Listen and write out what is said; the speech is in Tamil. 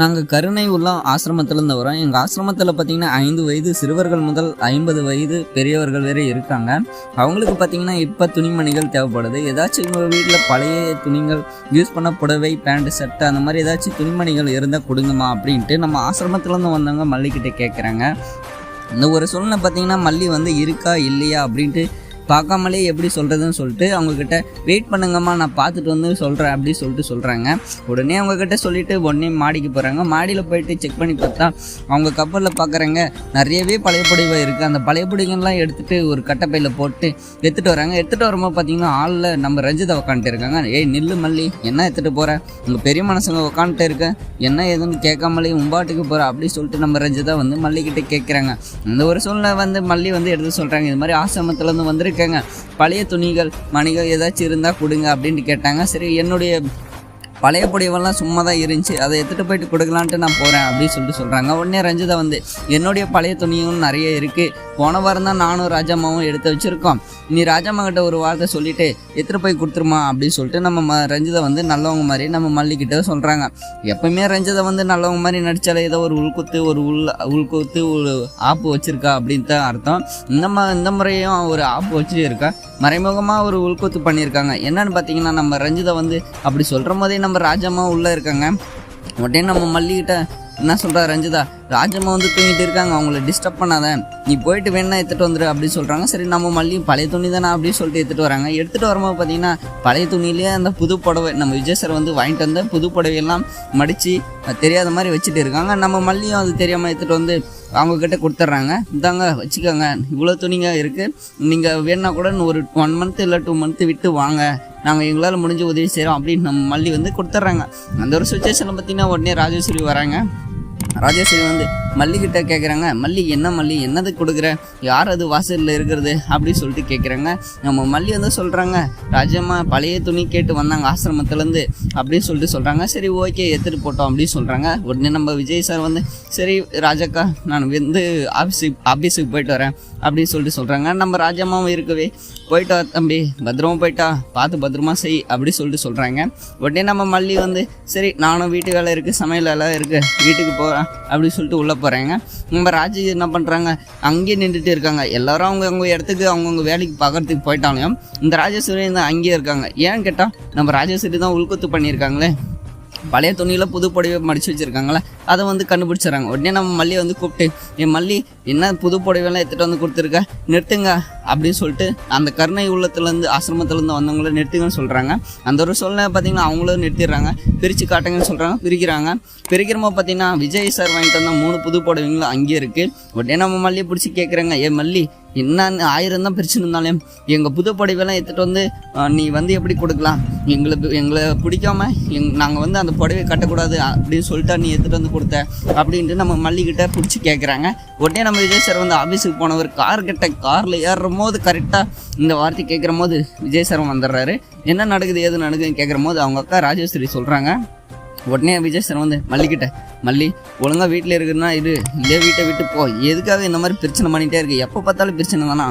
நாங்கள் கருணை உள்ள ஆசிரமத்திலேருந்து வரோம் எங்கள் ஆசிரமத்தில் பார்த்தீங்கன்னா ஐந்து வயது சிறுவர்கள் முதல் ஐம்பது வயது பெரியவர்கள் வரை இருக்காங்க. அவங்களுக்கு பார்த்தீங்கன்னா இப்போ துணிமணிகள் தேவைப்படுது. ஏதாச்சும் உங்கள் வீட்டில் பழைய துணிகள் யூஸ் பண்ண புடவை பேண்ட் சட்டை அந்த மாதிரி ஏதாச்சும் துணிமணிகள் இருந்தால் கொடுங்கம்மா அப்படின்ட்டு நம்ம ஆசிரமத்துலேருந்து வந்தவங்க மல்லிக்கிட்ட கேட்குறாங்க இந்த ஒரு சூழ்நிலை பார்த்தீங்கன்னா மல்லி வந்து இருக்கா இல்லையா அப்படின்ட்டு பார்க்காமலே எப்படி சொல்கிறதுன்னு சொல்லிட்டு அவங்கக்கிட்ட வெயிட் பண்ணுங்கம்மா நான் பார்த்துட்டு வந்து சொல்கிறேன் அப்படின்னு சொல்லிட்டு சொல்கிறாங்க உடனே அவங்கக்கிட்ட சொல்லிவிட்டு உடனே மாடிக்கு போகிறாங்க மாடியில் போயிட்டு செக் பண்ணி பார்த்தா அவங்க கப்பலில் பார்க்குறாங்க நிறையவே பழைய புடவை இருக்குது அந்த பழைய புடவைகள்லாம் எடுத்துகிட்டு ஒரு கட்டப்பையில் போட்டு எடுத்துகிட்டு வராங்க. எடுத்துகிட்டு வரும்போது பார்த்தீங்கன்னா ஆளில் நம்ம ரஞ்சிதா உட்காந்துட்டு இருக்காங்க. ஏய் நில்லு மல்லி என்ன எடுத்துகிட்டு போகிற உங்கள் பெரிய மனசுங்க உட்காந்துட்டு இருக்க. என்ன ஏதுன்னு கேட்காமலே உம்பாட்டுக்கு போகிற அப்படின்னு சொல்லிட்டு நம்ம ரஞ்சிதா வந்து மல்லிக்கிட்ட கேட்குறாங்க அந்த ஒரு சூழ்நிலை வந்து மல்லி வந்து எடுத்து சொல்கிறாங்க இது மாதிரி ஆசிரமத்துலேருந்து இருக்கேங்க பழைய துணிகள் மணிகள் ஏதாச்சும் இருந்தால் கொடுங்க அப்படின்ட்டு கேட்டாங்க. சரி என்னுடைய பழைய புடவைலாம் சும்மா தான் இருந்துச்சு. அதை எடுத்துகிட்டு போயிட்டு கொடுக்கலான்ட்டு நான் போகிறேன் அப்படின்னு சொல்லிட்டு சொல்கிறாங்க உடனே ரஞ்சிதா வந்து என்னுடைய பழைய துணியும் நிறைய இருக்குது போன வாரம் தான் நானும் ராஜாமாவும் எடுத்து வச்சுருக்கோம். நீ ராஜாமா கிட்ட ஒரு வார்த்தை சொல்லிவிட்டு எடுத்துகிட்டு போய் கொடுத்துருமா? அப்படின்னு சொல்லிட்டு நம்ம ம ரஞ்சிதா வந்து நல்லவங்க மாதிரி நம்ம மல்லிக்கிட்ட சொல்கிறாங்க எப்பவுமே ரஞ்சிதா வந்து நல்லவங்க மாதிரி நடித்தாலே ஏதோ ஒரு உள்குத்து ஒரு உள் உள்குத்து ஒரு ஆப்பு வச்சுருக்கா அப்படின்னு தான் அர்த்தம். இந்த ம இந்த முறையும் ஒரு ஆப்பு வச்சு இருக்கா மறைமுகமாக ஒரு உள்குத்து பண்ணியிருக்காங்க. என்னன்னு பார்த்தீங்கன்னா நம்ம ரஞ்சிதா வந்து அப்படி சொல்கிற போதே நம்ம ராஜம்மா உள்ளே இருக்காங்க. உடனே நம்ம மல்லிகிட்ட என்ன சொல்கிறா ரஞ்சிதா? ராஜம்மா வந்து தூங்கிட்டு இருக்காங்க. அவங்கள டிஸ்டர்ப் பண்ணாத. நீ போயிட்டு வேணா எடுத்துகிட்டு வந்துரு அப்படின்னு சொல்கிறாங்க சரி நம்ம மல்லியும் பழைய துணி தானே அப்படின்னு சொல்லிட்டு எடுத்துகிட்டு வராங்க. எடுத்துகிட்டு வரும்போது பார்த்தீங்கன்னா பழைய துணியிலேயே அந்த புது புடவை நம்ம விஜய் சார் வந்து வாங்கிட்டு வந்த புது புடவையெல்லாம் மடித்து தெரியாத மாதிரி வச்சுட்டு இருக்காங்க. நம்ம மல்லியும் அது தெரியாமல் எடுத்துகிட்டு வந்து அவங்கக்கிட்ட கொடுத்துட்றாங்க. இந்தாங்க வச்சுக்கோங்க. இவ்வளோ துணிங்க இருக்குது நீங்கள் வேணா கூட ஒரு ஒன் மந்த் இல்லை டூ மந்த்து விட்டு வாங்க. நாங்கள் எங்களால் முடிஞ்ச உதவி செய்கிறோம் அப்படின்னு நம்ம மல்லி வந்து கொடுத்துட்றாங்க. அந்த ஒரு சுச்சுவேஷனில் பார்த்தீங்கன்னா உடனே ராஜேஸ்வரி வராங்க. ராஜேஸ்வரி வந்து மல்லிகிட்ட கேட்குறாங்க மல்லி என்ன மல்லி? என்னது கொடுக்குற? யார் அது வாசலில் இருக்கிறது? அப்படின்னு சொல்லிட்டு கேட்குறாங்க நம்ம மல்லி வந்து சொல்கிறாங்க ராஜம்மா பழைய துணி கேட்டு வந்தாங்க ஆசிரமத்துலேருந்து அப்படின்னு சொல்லிட்டு சொல்கிறாங்க சரி ஓகே எடுத்துகிட்டு போட்டோம் அப்படின்னு சொல்கிறாங்க உடனே நம்ம விஜய் சார் வந்து சரி ராஜாக்கா நான் வந்து ஆஃபீஸுக்கு ஆஃபீஸுக்கு போயிட்டு வரேன் அப்படின்னு சொல்லிட்டு சொல்கிறாங்க நம்ம ராஜம்மாவும் இருக்கவே போயிட்டா தம்பி பத்திரமா போயிட்டா பார்த்து பத்திரமா செய் அப்படி சொல்லிட்டு சொல்கிறாங்க உடனே நம்ம மல்லி வந்து சரி நானும் வீட்டு வேலை இருக்குது சமையல் வேலை இருக்குது வீட்டுக்கு போகிறேன் அப்படின்னு சொல்லிட்டு உள்ளே போகிறாங்க நம்ம ராஜி என்ன பண்ணுறாங்க அங்கேயே நின்றுட்டு இருக்காங்க. எல்லாரும் அவங்க அவங்க இடத்துக்கு அவங்கவுங்க வேலைக்கு பார்க்கறதுக்கு போயிட்டாலையும் இந்த ராஜேஸ்வரி தான் அங்கேயே இருக்காங்க. ஏன்னு கேட்டால் நம்ம ராஜேஸ்வரி தான் உள்குத்து பண்ணியிருக்காங்களே. பழைய துணியில் புது புடவை மடித்து வச்சுருக்காங்களே அதை வந்து கண்டுபிடிச்சிடறாங்க. உடனே நம்ம மல்லியை வந்து கூப்பிட்டு என் மல்லி என்ன புது புடவையெல்லாம் எடுத்துகிட்டு வந்து கொடுத்துருக்க? நிறுத்துங்க அப்படின்னு சொல்லிட்டு அந்த கருணை உள்ளத்துலேருந்து ஆசிரமத்துலேருந்து வந்தவங்கள நிறுத்துங்கன்னு சொல்கிறாங்க அந்த ஒரு சூழ்நிலை பார்த்தீங்கன்னா அவங்களும் நிறுத்திடுறாங்க. பிரித்து காட்டுங்கன்னு சொல்கிறாங்க பிரிக்கிறாங்க. பிரிக்கிறமோ பார்த்தீங்கன்னா விஜய் சார் வாங்கிட்டு வந்தால் மூணு புது புடவைங்களும் அங்கேயே இருக்குது உடனே நம்ம மல்லியை பிடிச்சி கேட்குறாங்க ஏ மல்லி என்னன்னு ஆயிரம் தான் பிரச்சனை இருந்தாலும் எங்கள் புது புடவையெல்லாம் எடுத்துகிட்டு வந்து நீ வந்து எப்படி கொடுக்கலாம்? எங்களுக்கு எங்களை பிடிக்காம எங் நாங்கள் வந்து அந்த புடவை கட்டக்கூடாது அப்படின்னு சொல்லிட்டு நீ எடுத்துகிட்டு வந்து கொடுத்த அப்படின்ட்டு நம்ம மல்லிக்கிட்ட பிடிச்சி கேட்குறாங்க உடனே நம்ம விஜய் சார் வந்து ஆஃபீஸுக்கு போனவர் கார் கிட்ட காரில் ஏறும் போது கரெக்டாக இந்த வார்த்தை கேட்குற போது விஜய் சார் வந்துடுறாரு. என்ன நடக்குது ஏது நடக்குதுன்னு கேட்குற போது அவங்க அக்கா ராஜேஸ்வரி சொல்கிறாங்க உடனே விஜய் சார் வந்து மல்லிக்கிட்ட மல்லி ஒழுங்காக வீட்டில் இருக்குன்னா இது இதே வீட்டை விட்டு போ. எதுக்காக இந்த மாதிரி பிரச்சனை பண்ணிகிட்டே இருக்கு? எப்போ பார்த்தாலும் பிரச்சனை தானா?